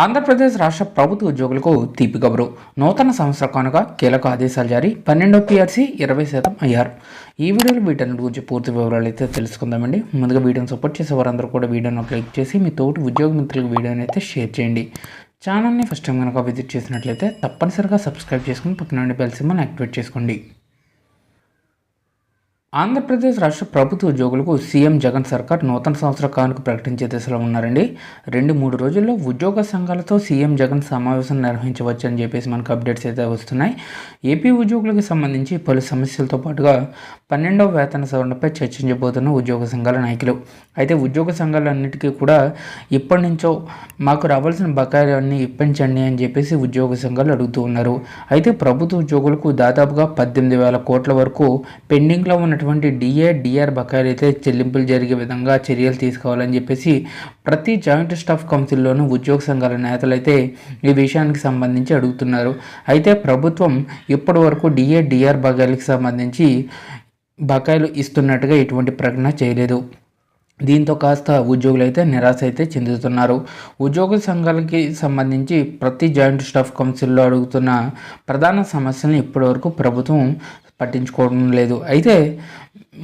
ఆంధ్రప్రదేశ్ రాష్ట్ర ప్రభుత్వ ఉద్యోగులకు తీపి కబురు నూతన సంవత్సర కానుక కీలక ఆదేశాలు జారీ. పన్నెండో పిఆర్సీ ఇరవై శాతం అయ్యారు. ఈ వీడియోలో వీటన్నిటి గురించి పూర్తి వివరాలు అయితే తెలుసుకుందామండి. ముందుగా వీడియోని సపోర్ట్ చేసే వారందరూ కూడా వీడియోను క్లిక్ చేసి మీ తోటి ఉద్యోగ మిత్రులకు వీడియోని అయితే షేర్ చేయండి. ఛానల్ని ఫస్ట్ టైం కనుక విజిట్ చేసినట్లయితే తప్పనిసరిగా సబ్స్క్రైబ్ చేసుకుని పక్కన నుండి బెల్ సింబల్ యాక్టివేట్ చేసుకోండి. ఆంధ్రప్రదేశ్ రాష్ట్ర ప్రభుత్వ ఉద్యోగులకు సీఎం జగన్ సర్కార్ నూతన సంవత్సర కానుక ప్రకటించే దిశలో ఉన్నారండి. రెండు మూడు రోజుల్లో ఉద్యోగ సంఘాలతో సీఎం జగన్ సమావేశం నిర్వహించవచ్చని చెప్పేసి మనకు అప్డేట్స్ అయితే వస్తున్నాయి. ఏపీ ఉద్యోగులకు సంబంధించి పలు సమస్యలతో పాటుగా పన్నెండవ వేతన సవరణపై చర్చించబోతున్న ఉద్యోగ సంఘాల నాయకులు. అయితే ఉద్యోగ సంఘాలన్నిటికీ కూడా ఇప్పటి నుంచో మాకు రావాల్సిన బకాయిలన్నీ ఇప్పించండి అని చెప్పేసి ఉద్యోగ సంఘాలు అడుగుతూ ఉన్నారు. అయితే ప్రభుత్వ ఉద్యోగులకు దాదాపుగా పద్దెనిమిది వేల కోట్ల వరకు పెండింగ్లో ఉన్న ఉన్నటువంటి డిఏ డిఆర్ బకాయిలు అయితే చెల్లింపులు జరిగే విధంగా చర్యలు తీసుకోవాలని చెప్పేసి ప్రతి జాయింట్ స్టాఫ్ కౌన్సిల్లోనూ ఉద్యోగ సంఘాల నేతలు అయితే ఈ విషయానికి సంబంధించి అడుగుతున్నారు. అయితే ప్రభుత్వం ఇప్పటి వరకు డిఏ డిఆర్ బకాయిలకు సంబంధించి బకాయిలు ఇస్తున్నట్టుగా ఎటువంటి ప్రకటన చేయలేదు. దీంతో కాస్త ఉద్యోగులు అయితే నిరాశ అయితే చెందుతున్నారు. ఉద్యోగ సంఘాలకి సంబంధించి ప్రతి జాయింట్ స్టాఫ్ కౌన్సిల్లో అడుగుతున్న ప్రధాన సమస్యలను ఇప్పటివరకు ప్రభుత్వం పట్టించుకోవడం లేదు. అయితే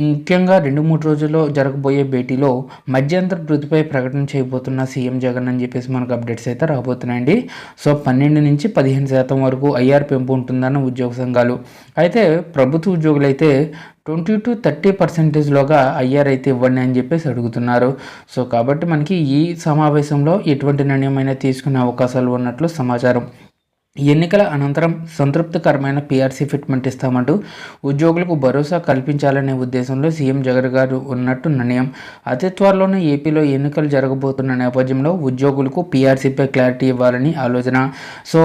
ముఖ్యంగా రెండు మూడు రోజుల్లో జరగబోయే భేటీలో మధ్యంతర వృద్ధిపై ప్రకటన చేయబోతున్న సీఎం జగన్ అని చెప్పేసి మనకు అప్డేట్స్ అయితే రాబోతున్నాయండి. సో పన్నెండు నుంచి పదిహేను శాతం వరకు ఐఆర్ పెంపు ఉంటుందన్న ఉద్యోగ సంఘాలు. అయితే ప్రభుత్వ ఉద్యోగులు అయితే ట్వంటీ టు థర్టీ పర్సెంటేజ్లోగా ఐఆర్ అయితే ఇవ్వండి అని చెప్పేసి అడుగుతున్నారు. సో కాబట్టి మనకి ఈ సమావేశంలో ఎటువంటి నిర్ణయమైనా తీసుకునే అవకాశాలు ఉన్నట్లు సమాచారం. ఎన్నికల అనంతరం సంతృప్తికరమైన పీఆర్సీ ఫిట్మెంట్ ఇస్తామంటూ ఉద్యోగులకు భరోసా కల్పించాలనే ఉద్దేశంలో సీఎం జగన్ గారు ఉన్నట్టు నిర్ణయం. అతి త్వరలోనే ఏపీలో ఎన్నికలు జరగబోతున్న నేపథ్యంలో ఉద్యోగులకు పీఆర్సీపై క్లారిటీ ఇవ్వాలని ఆలోచన. సో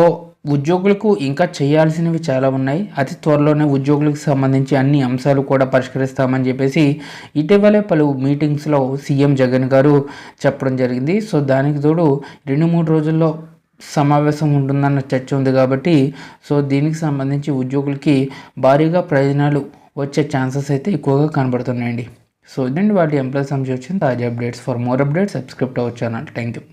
ఉద్యోగులకు ఇంకా చేయాల్సినవి చాలా ఉన్నాయి. అతి త్వరలోనే ఉద్యోగులకు సంబంధించి అన్ని అంశాలు కూడా పరిష్కరిస్తామని చెప్పేసి ఇటీవలే పలు మీటింగ్స్లో సీఎం జగన్ గారు చెప్పడం జరిగింది. సో దానికి తోడు రెండు మూడు రోజుల్లో సమావేశం ఉంటుందన్న చర్చ ఉంది కాబట్టి సో దీనికి సంబంధించి ఉద్యోగులకి భారీగా ప్రయోజనాలు వచ్చే ఛాన్సెస్ అయితే ఎక్కువగా కనబడుతున్నాయండి. సో ఇదండి వాటి ఎంప్లాయీస్ సంబంధించి వచ్చిన తాజా updates. For more updates subscript అవ్వచ్చు ఛానల్. Thank you